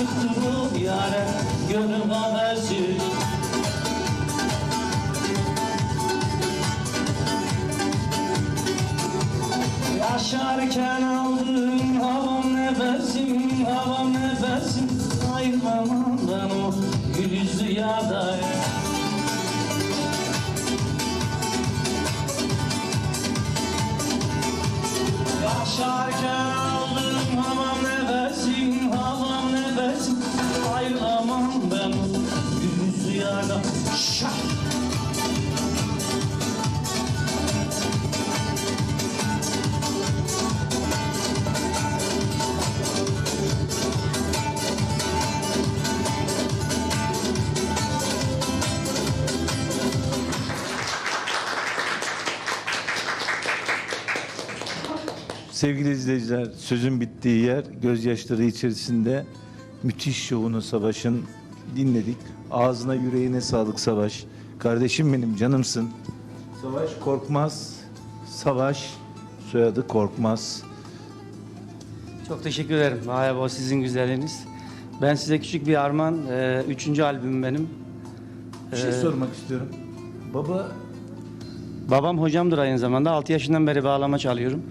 çıktı bu yare Gönül haberci. Yaşarken aldığım havam nefesim Havam nefesim Ayrılamam ben o gül yüzlü yardayı Yaşarken Sevgili izleyiciler, sözün bittiği yer gözyaşları içerisinde müthiş şovunu Savaş'ın dinledik. Ağzına yüreğine sağlık Savaş. Kardeşim benim canımsın. Savaş Korkmaz. Savaş soyadı Korkmaz. Çok teşekkür ederim. O sizin güzelliğiniz. Ben size küçük bir armağan. e, Üçüncü albümüm benim. Bir şey Ee, sormak istiyorum. Baba Babam hocamdır aynı zamanda. 6 yaşından beri bağlama çalıyorum.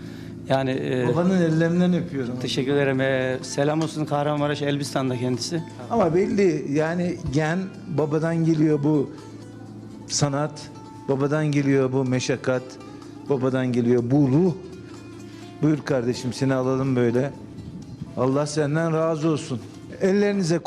Yani e, babanın ellerinden öpüyorum. teşekkür ederim. E, selam olsun Kahramanmaraş Elbistan'da kendisi. Ama belli yani gen babadan geliyor bu sanat, babadan geliyor bu meşakkat, babadan geliyor bu ruh. Buyur kardeşim seni alalım böyle. Allah senden razı olsun. Ellerinize